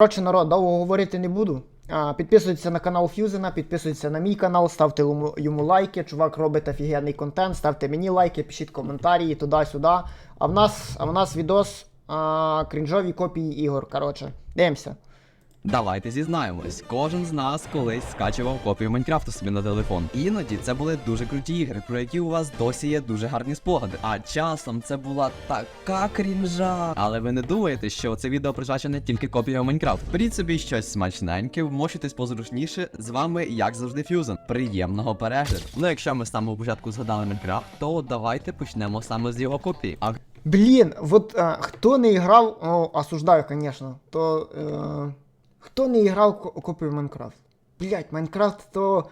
Коротше, народ, довго говорити не буду. Підписуйтеся на канал Фюзена, підписуйтесь на мій канал, ставте йому лайки. Чувак робить офігенний контент, ставте мені лайки, пишіть коментарі туди-сюди. А в нас, а в нас відос а, крінжові копії ігор. Коротше, дивимося. Давайте зізнаємось, кожен з нас колись скачував копію Майнкрафту собі на телефон. Іноді це були дуже круті ігри, про які у вас досі є дуже гарні спогади. А часом це була така крінжа. Але ви не думаєте, що це відео призначене тільки копією Майнкрафт. Беріть собі щось смачненьке, вмощуйтесь позручніше. З вами, як завжди, Фюзен. Приємного перегляду. Ну, якщо ми з самого початку згадали Майнкрафт, то давайте почнемо саме з його копії. А Блін, от а, хто не грав, о, осуждаю, звісно, то. Е, хто не грав ко- копію Майнкрафт? Блять, Майнкрафт то.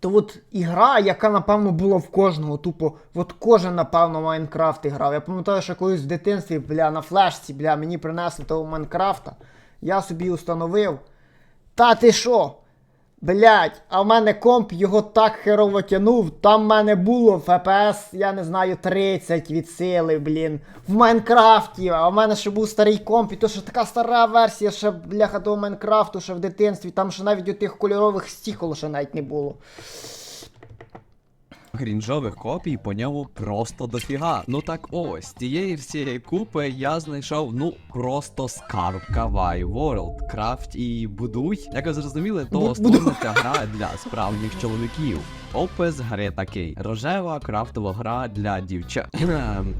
То от ігра, яка, напевно, була в кожного, тупо, от кожен, напевно, Майнкрафт грав. Я пам'ятаю, що колись в дитинстві, бля, на флешці, бля, мені принесли того Майнкрафта. Я собі установив. Та ти що? Блять, а в мене комп його так херово тянув. Там в мене було FPS, я не знаю, 30 від сили, блін. В Майнкрафті, а в мене ще був старий комп, і то що така стара версія, ще бляха того Майнкрафту, ще в дитинстві, там ще навіть у тих кольорових стікол ще навіть не було. Крінжових копій по ньому просто дофіга. Ну так ось, тієї всієї купи я знайшов ну просто скарб Кавай World. Крафт і будуй. Як ви зрозуміли, то створена ця гра для справжніх чоловіків. Опис гри такий: рожева крафтова гра для дівчат.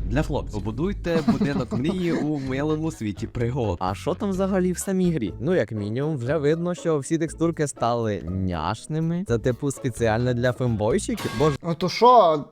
Для хлопців. Побудуйте будинок мрії у милому світі пригод. А що там взагалі в самій грі? Ну, як мінімум, вже видно, що всі текстурки стали няшними. Це типу спеціально для фембойщиків. Боже, Ну то що,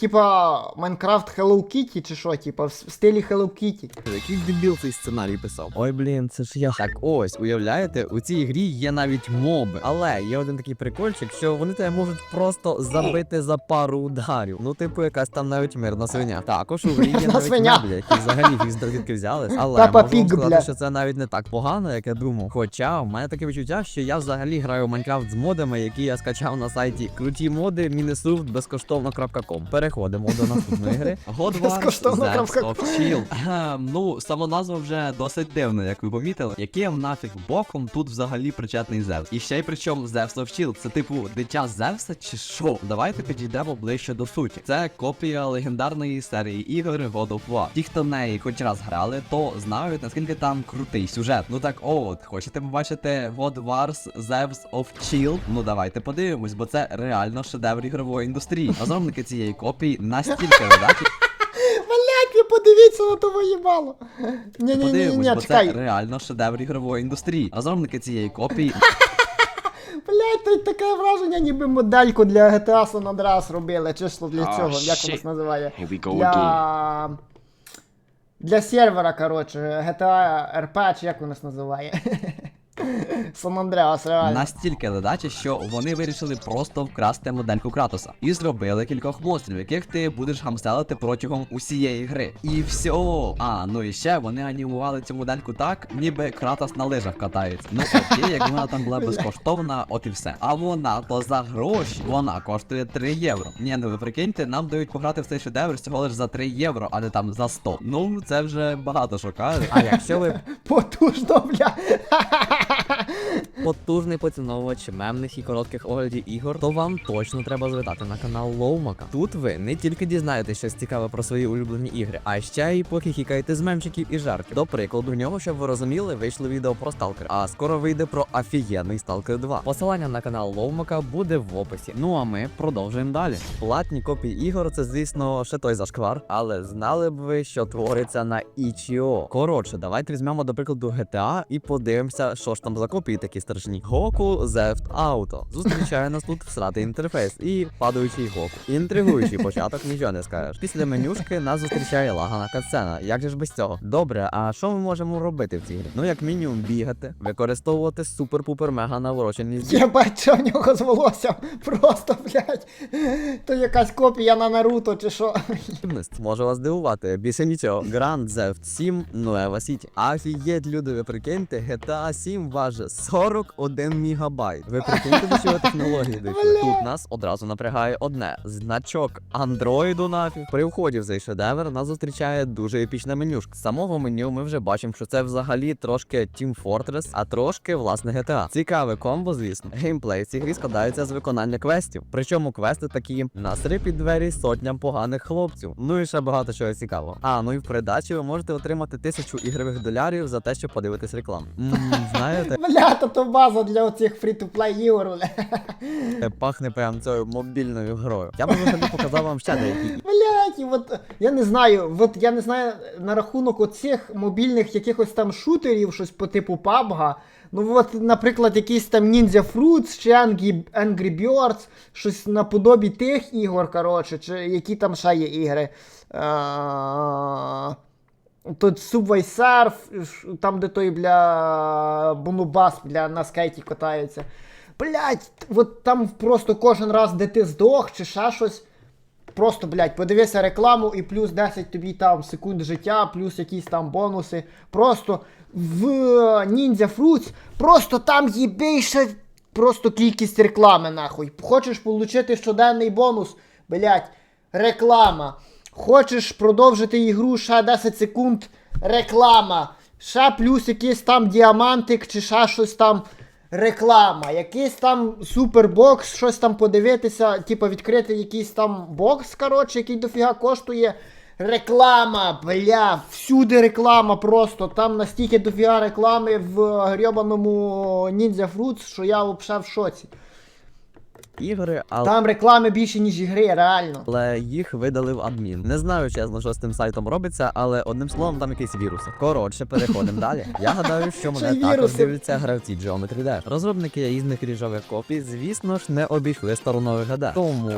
типа Майнкрафт Hello Kitty чи що, типа в в стилі Hello Kitty? який дебіл цей сценарій писав. Ой, блін, це ж я. Так ось, уявляєте, у цій грі є навіть моби. Але є один такий прикольчик, що вони тебе можуть просто забити за пару ударів. Ну, типу, якась там навіть мирна свиня. Також у грі є навіть свиня. меблі, які взагалі фіг звідки взялись. Але Пепа можу вам Піг, сказати, бля. що це навіть не так погано, як я думав. Хоча в мене таке відчуття, що я взагалі граю в Майнкрафт з модами, які я скачав на сайті круті моди мінесуфт безкоштовно.com. Переходимо до наступної гри. God Wars Безкоштовно Zest крапка of Chill. Ем, Ну, сама назва вже досить дивна, як ви помітили. Яким нафіг боком тут взагалі причетний Зевс? І ще й причому Zest of Chill. Це типу дитя Зевса чи що? Давайте підійдемо ближче до суті. Це копія легендарної серії ігор God of War. Ті, хто в неї хоч раз грали, то знають наскільки там крутий сюжет. Ну так от, хочете побачити God Wars Zevs of Chill? Ну давайте подивимось, бо це реально шедевр ігрової індустрії. Розробники цієї копії настільки видатні. Блять, ви подивіться на того їбало. Ні, ні, ні, Подивимось, ні, бо це чекай. реально шедевр ігрової індустрії. Розробники цієї копії Блять, тут таке враження, ніби модельку для GTA San Andreas робили, чи що для А, цього, як воно називає. Для... Для сервера, коротше, GTA RP, чи як у нас називає. San Andreas, реально. настільки ледачі, що вони вирішили просто вкрасти модельку Кратоса і зробили кількох монстрів, яких ти будеш гамселити протягом усієї гри. І все. А ну і ще вони анімували цю модельку так, ніби Кратос на лижах катається. Ну окей, як вона там була безкоштовна, от і все. А вона то за гроші, вона коштує 3 євро. Ні, ну ви прикиньте, нам дають пограти в цей шедевр всього лиш за 3 євро, а не там за 100. Ну це вже багато що каже. А якщо ви Потужно, бля. Потужний поціновувач мемних і коротких оглядів ігор, то вам точно треба звертати на канал Лоумака. Тут ви не тільки дізнаєтесь щось цікаве про свої улюблені ігри, а ще й покікікаєте з мемчиків і жартів. До прикладу, в нього, щоб ви розуміли, вийшло відео про Сталкер, а скоро вийде про офігенний Сталкер 2. Посилання на канал Лоумака буде в описі. Ну а ми продовжуємо далі. Платні копії ігор це, звісно, ще той зашквар, але знали б ви, що твориться на itch.io. Коротше, давайте візьмемо до прикладу GTA і подивимося, що ж там за копії такі страшні. Гоку Zeft Auto. Зустрічає нас тут всратий інтерфейс і падаючий Гоку. Інтригуючий початок, нічого не скажеш. Після менюшки нас зустрічає лагана катсцена. Як же ж без цього? Добре, а що ми можемо робити в цій грі? Ну, як мінімум, бігати, використовувати супер-пупер мега наворочені Я бачу в нього з волоссям. Просто, блядь. То якась копія на Наруто, чи що. Може вас здивувати, більше нічого. Grand Theft 7 Nueva City. Офігеть, люди, ви прикиньте, GTA 7 важить 40 41 мегабайт. Ви прикиньте, до чого технології дійшли. Тут нас одразу напрягає одне: значок андроїду нафіг. При вході в цей шедевр нас зустрічає дуже епічна менюшка. З самого меню ми вже бачимо, що це взагалі трошки Team Fortress, а трошки власне GTA. Цікаве комбо, звісно. Геймплей в цій грі складається з виконання квестів. Причому квести такі насри під двері сотням поганих хлопців. Ну і ще багато чого цікавого. А ну і в придачі ви можете отримати тисячу ігрових долярів за те, що подивитись рекламу. Знаєте, Бля, то то база для оцих фрі-то-плей ігор, бля. Е, Пахне прям цією мобільною грою. Я б взагалі показав вам ще деякі Блять, і от я не знаю, от я не знаю на рахунок оцих мобільних якихось там шутерів, щось по типу PUBG. Ну от, наприклад, якийсь там Ninja Fruits чи Angry, Angry Birds, щось наподобі тих ігор, коротше, чи які там ще є ігри. А, Тут Subway Surf, там, де той, бля, Бонубас, бля, на скейті катаються. Блять, от там просто кожен раз, де ти здох, чи ще щось. Просто, блядь, подивися рекламу і плюс 10 тобі там секунд життя, плюс якісь там бонуси. Просто в Ninja Fruits, просто там більше просто кількість реклами, нахуй. Хочеш отримати щоденний бонус, блядь, реклама. Хочеш продовжити ігру ще 10 секунд, реклама. Ще плюс якийсь там діамантик чи ще щось там. Реклама, якийсь там супербокс, щось там подивитися, типу відкрити якийсь там бокс, коротше, який дофіга коштує. Реклама, бля, всюди реклама просто. Там настільки дофіга реклами в грьобаному Ninja Fruits, що я взагалі в шоці. Ігри, але. Там реклами більше, ніж ігри, реально. Але їх видалив адмін. Не знаю, чесно, що з тим сайтом робиться, але одним словом, там якісь віруси. Коротше, переходимо далі. Я гадаю, що Ще мене й також віруси. дивляться гравці Geometry Dash. Розробники різних ріжових копій, звісно ж, не обійшли стороною ГД. Тому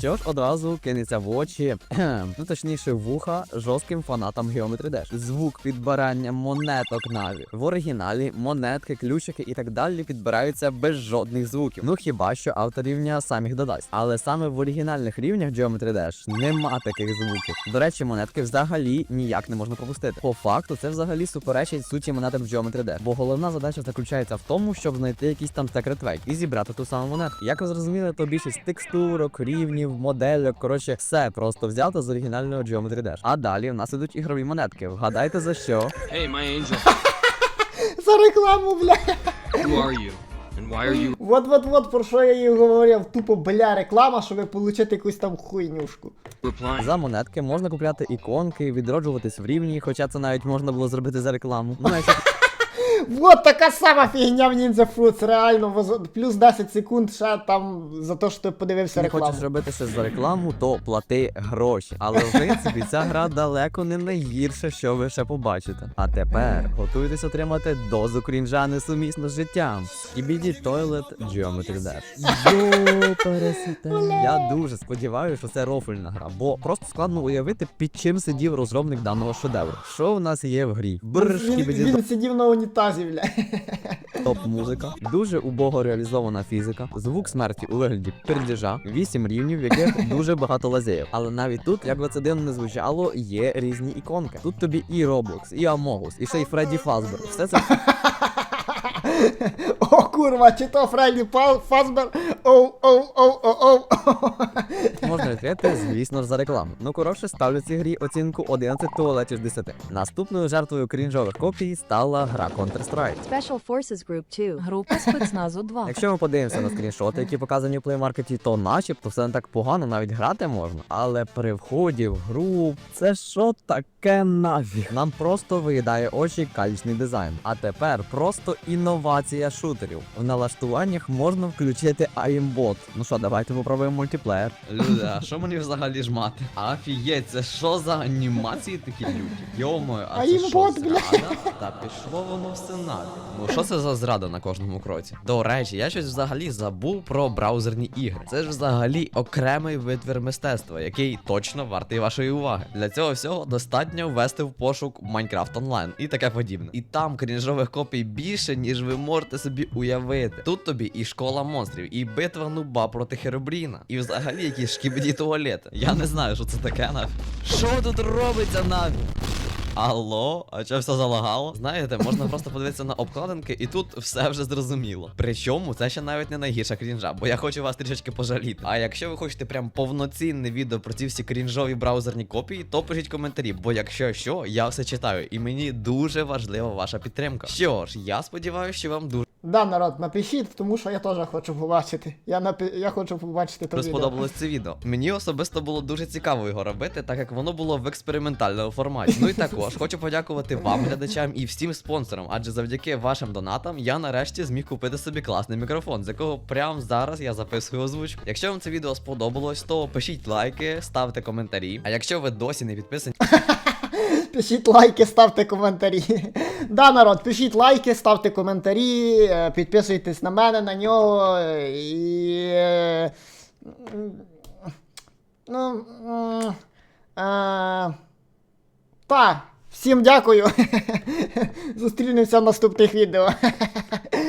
Що ж одразу кинеться в очі, ну точніше вуха жорстким фанатам Geometry Dash. Звук підбирання монеток наві. В оригіналі монетки, ключики і так далі підбираються без жодних звуків. Ну хіба що автор рівня сам їх додасть. Але саме в оригінальних рівнях Geometry Dash нема таких звуків. До речі, монетки взагалі ніяк не можна пропустити. По факту, це взагалі суперечить суті монеток в Geometry Dash. Бо головна задача заключається в тому, щоб знайти якийсь там секрет вейк і зібрати ту саму монетку. Як ви зрозуміли, то більшість текстурок, рівнів, модельок, коротше, все просто взято з оригінального Geometry Dash. А далі в нас ідуть ігрові монетки. Вгадайте за що? Hey, my angel, За рекламу, бля. who are you? And why are you Вот-вот-вот, про що я їй говорив. Тупо, бля, реклама, щоб отримати якусь там хуйнюшку. replying? За монетки можна купляти іконки, відроджуватись в рівні, хоча це навіть можна було зробити за рекламу. Ну, якщо Вот така сама фігня в Ninja Fruits, реально, плюс 10 секунд ще там за те, що ти подивився рекламу. хочеш робити щось за рекламу, то плати гроші. Але в принципі ця гра далеко не найгірше, що ви ще побачите. А тепер готуйтесь отримати дозу крінжа несумісно з життям. Skibidi Toilet Geometry Dash. Я дуже сподіваюся, що це рофельна гра, бо просто складно уявити, під чим сидів розробник даного шедевру. Що в нас є в грі? Бррр, Він, він сидів на унітазі, бля. Топ-музика, дуже убого реалізована фізика, звук смерті у вигляді пердежа, 8 рівнів, в яких дуже багато лазеїв. Але навіть тут, як би це дивно не звучало, є різні іконки. Тут тобі і Roblox, і Among Us, і ще й Фредді Фазбер. Все це О, курва, чи то Фредді Фазбер. Оу, оу, оу, оу, оу. можна відкрити, звісно ж, за рекламу. Ну коротше, ставлю цій грі оцінку 11 туалетів з 10. Наступною жертвою крінжових копій стала гра Counter-Strike. Special Forces Group 2. Група спецназу 2. Якщо ми подивимося на скріншоти, які показані в плеймаркеті, то начебто все не так погано, навіть грати можна. Але при вході в гру це що таке нафіг? Нам просто виїдає очі калічний дизайн. А тепер просто інновація шутерів. В налаштуваннях можна включити aimbot. Ну що, давайте попробуємо мультиплеєр. Люди, а що мені взагалі жмати? Афієть, це що за анімації такі люті? Йомою, а це що, зрада? Та пішло воно все нафіг. Ну що це за зрада на кожному кроці? До речі, я щось взагалі забув про браузерні ігри. Це ж взагалі окремий витвір мистецтва, який точно вартий вашої уваги. Для цього всього достатньо ввести в пошук Minecraft Online і таке подібне. І там крінжових копій більше, ніж ви можете собі уявити. Тут тобі і школа монстрів, і битва нуба проти Херобріна, і взагалі якісь шкібні туалети. Я не знаю, що це таке нафіг. Що тут робиться нафіг? Алло, а що все залагало? Знаєте, можна просто подивитися на обкладинки, і тут все вже зрозуміло. Причому це ще навіть не найгірша крінжа, бо я хочу вас трішечки пожаліти. А якщо ви хочете прям повноцінне відео про ці всі крінжові браузерні копії, то пишіть коментарі, бо якщо що, я все читаю, і мені дуже важлива ваша підтримка. Що ж, я сподіваюся, що вам дуже. Да, народ, напишіть, тому що я теж хочу побачити. Я, напи... я хочу побачити відео. сподобалось це відео. Мені особисто було дуже цікаво його робити, так як воно було в експериментальному форматі. Ну і також хочу подякувати вам, глядачам, і всім спонсорам, адже завдяки вашим донатам я нарешті зміг купити собі класний мікрофон, з якого прямо зараз я записую озвучку. Якщо вам це відео сподобалось, то пишіть лайки, ставте коментарі. А якщо ви досі не підписані, Пишіть лайки, ставте коментарі. Да, народ, пишіть лайки, ставте коментарі, е, підписуйтесь на мене, на нього. І. е, Ну. е, Так, всім дякую. Зустрінемося в наступних відео.